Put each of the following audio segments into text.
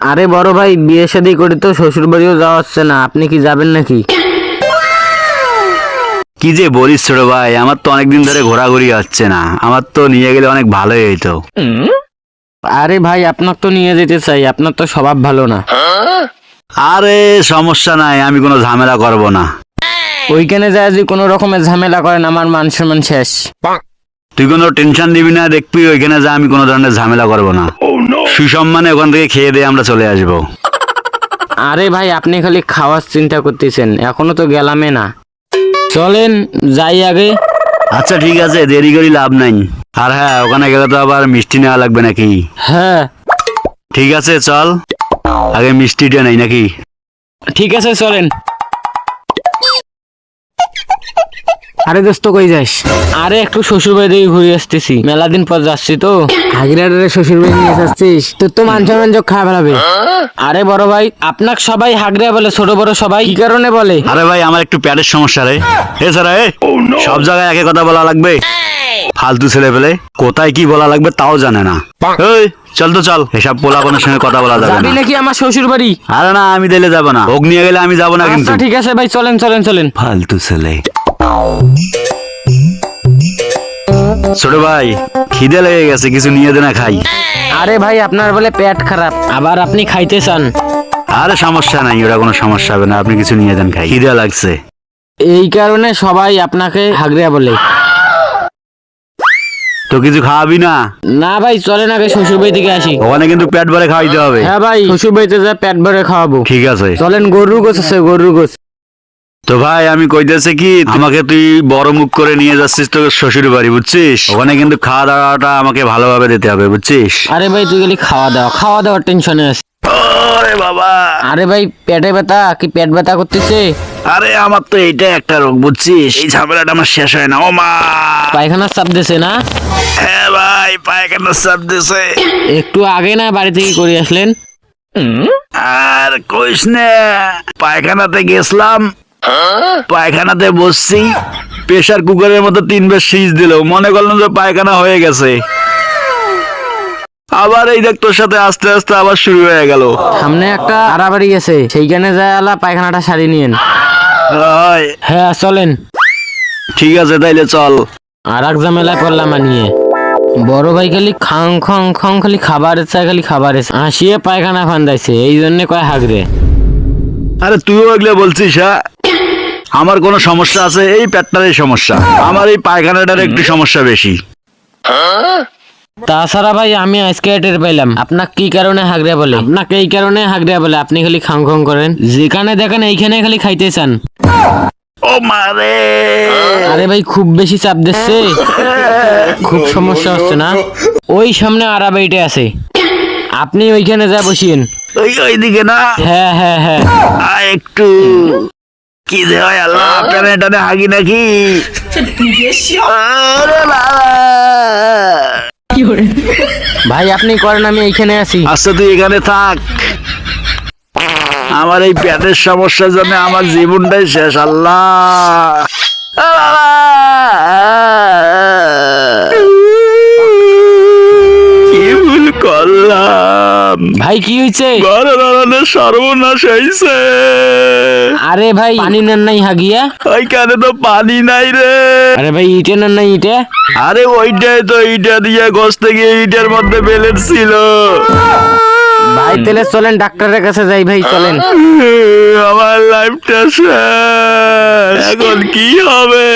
আরে বড় ভাই বিয়ে শাদী করে তো শ্বশুর বাড়িও যাওয়া হচ্ছে না আপনি কি যাবেন নাকি? কি যে বলিস ছোট ভাই আমার তো অনেকদিন ধরে ঘোরাঘুরি হচ্ছে না আমার তো নিয়ে গেলে অনেক ভালোই হইতো। আরে ভাই আপনার তো নিয়ে যেতে চাই আপনার তো স্বভাব ভালো না। আরে সমস্যা নাই আমি কোনো ঝামেলা করব না। ওইখানে যায় যদি কোনো রকমের ঝামেলা করেন আমার মান সম্মান শেষ। তুই কোনো টেনশন দিবি না দেখবি ওইখানে যা আমি কোনো ধরনের ঝামেলা করব না। সুসম্মানে ওখান থেকে খেয়ে দিয়ে আমরা চলে আসব। আরে ভাই আপনি খালি খাওয়ার চিন্তা করতেছেন। এখনও তো গেলামে না। চলেন যাই আগে। আচ্ছা ঠিক আছে দেরি করি লাভ নাই। আর হ্যাঁ ওখানে গেলে তো আবার মিষ্টি নেওয়া লাগবে নাকি? হ্যাঁ। ঠিক আছে চল। আগে মিষ্টিটা নেই নাকি? ঠিক আছে চলেন। আরে দোস্ত কই যাস? আরে একটু শ্বশুর বাড়ি থেকে ঘুরে আসতেছি। মেলা দিন পর যাচ্ছি তো। হাগিরাটারে শ্বশুর বাড়ি নিয়ে যাচ্ছিস? তোর তো মান সম্মান যোগ খারাপ হবে আরে বড় ভাই আপনাকে সবাই হাগরিয়া বলে ছোট বড় সবাই। কি কারণে বলে? আরে ভাই আমার একটু প্যাডের সমস্যা রে। এছাড়া এ। সব জায়গায় একে কথা বলা লাগবে। ফালতু ছেলে পেলে কোথায় কি বলা লাগবে তাও জানে না। এই চল তো চল এসব পোলাপনের সঙ্গে কথা বলা যাবে যাবি না। নাকি আমার শ্বশুর বাড়ি আরে না আমি দিলে যাব না। ওগ নিয়ে গেলে আমি যাব না কিন্তু। আচ্ছা ঠিক আছে ভাই চলেন চলেন চলেন। ফালতু ছেলে। ছোট ভাই খিদে লেগে গেছে কিছু নিয়ে দে না খাই। আরে ভাই আপনার বলে পেট খারাপ। আবার আপনি খাইতে চান? আরে সমস্যা নাই ওরা কোনো সমস্যা হবে না আপনি কিছু নিয়ে দেন খাই। খিদে লাগছে। এই কারণে সবাই আপনাকে হাগরিয়া বলে। তো কিছু খাওয়াবি না? না ভাই চলেন আগে শ্বশুর বাড়ি থেকে আসি। ওখানে কিন্তু পেট ভরে খাওয়াইতে হবে। হ্যাঁ ভাই শ্বশুর বাড়িতে যা পেট ভরে খাওয়াবো। ঠিক আছে। চলেন গরুর গোছ আছে গরুর গোছ তো ভাই আমি কইতেছি কি আমাকে তুই বড় মুখ করে নিয়ে যাচ্ছিস তোর শ্বশুর বাড়ি বুঝছিস? ওখানে কিন্তু খাওয়া দাওয়াটা আমাকে ভালোভাবে দিতে হবে বুঝছিস? আরে ভাই তুই গেলি খাওয়া দাওয়া খাওয়া দাওয়ার টেনশনে আছে আরে বাবা! আরে ভাই পেটে ব্যথা কি পেট ব্যথা করতেছে? আরে আমার তো এইটা একটা রোগ বুঝছিস? এই ঝামেলাটা আমার শেষ হয় না ও মা! পায়খানার চাপ দিছে না? হ্যাঁ ভাই পায়খানা চাপ দিছে। একটু আগে না বাড়ি থেকে করে আসলেন? আর কইস না পায়খানাতে গেছিলাম পায়খানাতে বসছি। প্রেসার কুকারের মতো তিনবার সিজ দিল। মনে করলাম যে পায়খানা হয়ে গেছে। আবার এই দেখ তোর সাথে আস্তে আস্তে আবার শুরু হয়ে গেল। সামনে একটা আড়াবাড়ি আছে। সেইখানে যায় আলা পায়খানাটা সারি নিয়েন। হ্যাঁ। চলেন। ঠিক আছে তাইলে চল। আর এক ঝামেলায় পড়লাম নিয়ে। বড় ভাই খালি খাং খং খং খালি খাবার চায় খালি খাবার আসিয়ে পায়খানা ফান্দাইছে। এই জন্য কয় হাগরে আরে তুইও এগুলো বলছিস হ্যাঁ? আমার কোনো সমস্যা আছে এই পেটটারই সমস্যা। আমার এই পায়খানাটার একটু সমস্যা বেশি। তাছাড়া ভাই আমি আজকে টের পাইলাম। আপনাকে কি কারণে হাগরিয়া বলে? আপনাকে এই কারণে হাগরিয়া বলে আপনি খালি খাং খং করেন। যেখানে দেখেন এইখানে খালি খাইতে চান। ও মারে আরে ভাই খুব বেশি চাপ দিচ্ছে। খুব সমস্যা হচ্ছে না? ওই সামনে আড়াবাড়িটা আছে। আপনি ওইখানে যা বসিয়েন। ওই ওইদিকে না? হ্যাঁ হ্যাঁ হ্যাঁ। একটু। কি যে হয় আল্লাহ? প্যানে টানে হাগি নাকি? ভাই আপনি করেন আমি এইখানে আছি। আচ্ছা তুই এখানে থাক। আমার এই পেটের সমস্যার জন্য আমার জীবনটাই শেষ আল্লাহ। ভাই কি হয়েছে ঘরে দাঁড়ানো সর্বনাশ হইছে। আরে ভাই পানি নেন নাই হাগিয়া ওই ওইখানে তো পানি নাই রে। আরে ভাই ইটে নেন নাই ইটে? আরে ওইটাই তো ইটা দিয়ে গছ থেকে ইটের মধ্যে বেলেট ছিল। ভাই তাহলে চলেন ডাক্তারের কাছে যাই ভাই চলেন। আমার লাইফটা শেষ। এখন কি হবে?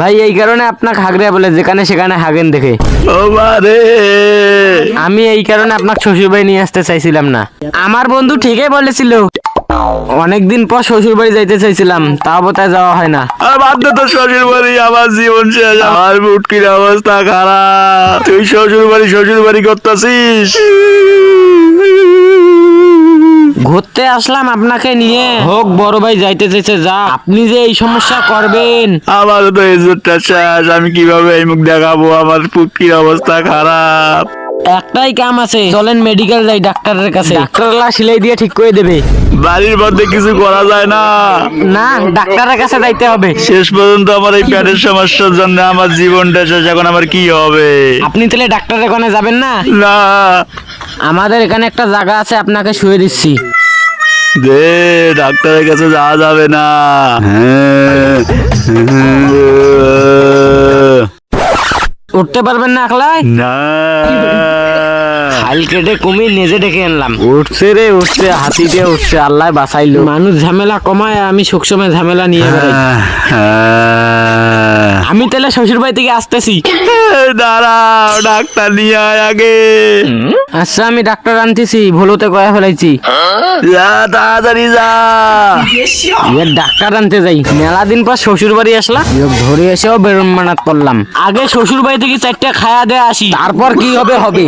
ভাই এই কারণে আপনাকে হাগরিয়া বলে যেখানে সেখানে হাগেন দেখে। ও মারে আমি এই কারণে আপনাকে শ্বশুর ভাই নিয়ে আসতে চাইছিলাম না। আমার বন্ধু ঠিকই বলেছিল। অনেকদিন পর শ্বশুর বাড়ি যাইতে চাইছিলাম তাও বোধহয় যাওয়া হয় না। আর বাদ দে তো শ্বশুর বাড়ি আমার জীবন শেষ আমার মুটকির অবস্থা খারাপ। তুই শ্বশুর বাড়ি শ্বশুর বাড়ি করতেছিস? ঘুরতে আসলাম আপনাকে নিয়ে। হোক বড় ভাই যাইতে চাইছে যা। আপনি যে এই সমস্যা করবেন। আমার তো ইজ্জতটা শেষ আমি কীভাবে এই মুখ দেখাবো? আমার পুটকির অবস্থা খারাপ। একটাই কাম আছে চলেন মেডিকেল যাই ডাক্তারের কাছে। ডাক্তারলা সিলাই দিয়ে ঠিক করে দেবে। বাড়ির মধ্যে কিছু করা যায় না। না ডাক্তারের কাছে যাইতে হবে। শেষ পর্যন্ত আমার এই পেটের সমস্যার জন্য আমার জীবনটা শেষ এখন আমার কি হবে? আপনি তাহলে ডাক্তারের ওখানে যাবেন না? না। আমাদের এখানে একটা জায়গা আছে আপনাকে শুয়ে দিচ্ছি। দে ডাক্তারের কাছে যাওয়া যাবে না। হ্যাঁ। উঠতে পারবেন না একলাই? না। খাল কেটে কুমির নিজে ডেকে আনলাম। উঠছে রে উঠছে হাতি দিয়ে উঠছে আল্লাহ বাঁচাইলো। মানুষ ঝামেলা কমায় আমি সবসময় ঝামেলা নিয়ে বেড়াই। আমি তাহলে শ্বশুর বাড়ি থেকে আসতেছি। দাঁড়াও ডাক্তার নিয়ে আয় আগে। আচ্ছা আমি ডাক্তার আনতেছি ভুলোতে কয়া ফেলাইছি। যা তাড়াতাড়ি যা। এর ডাক্তার আনতে যাই। মেলা দিন পর শ্বশুর বাড়ি আসলাম। ইয়োগ ধরে এসেও বেরম মানাত পড়লাম। আগে শ্বশুর বাড়ি থেকে চারটা খায়া দেয়া আসি। তারপর কি হবে হবে।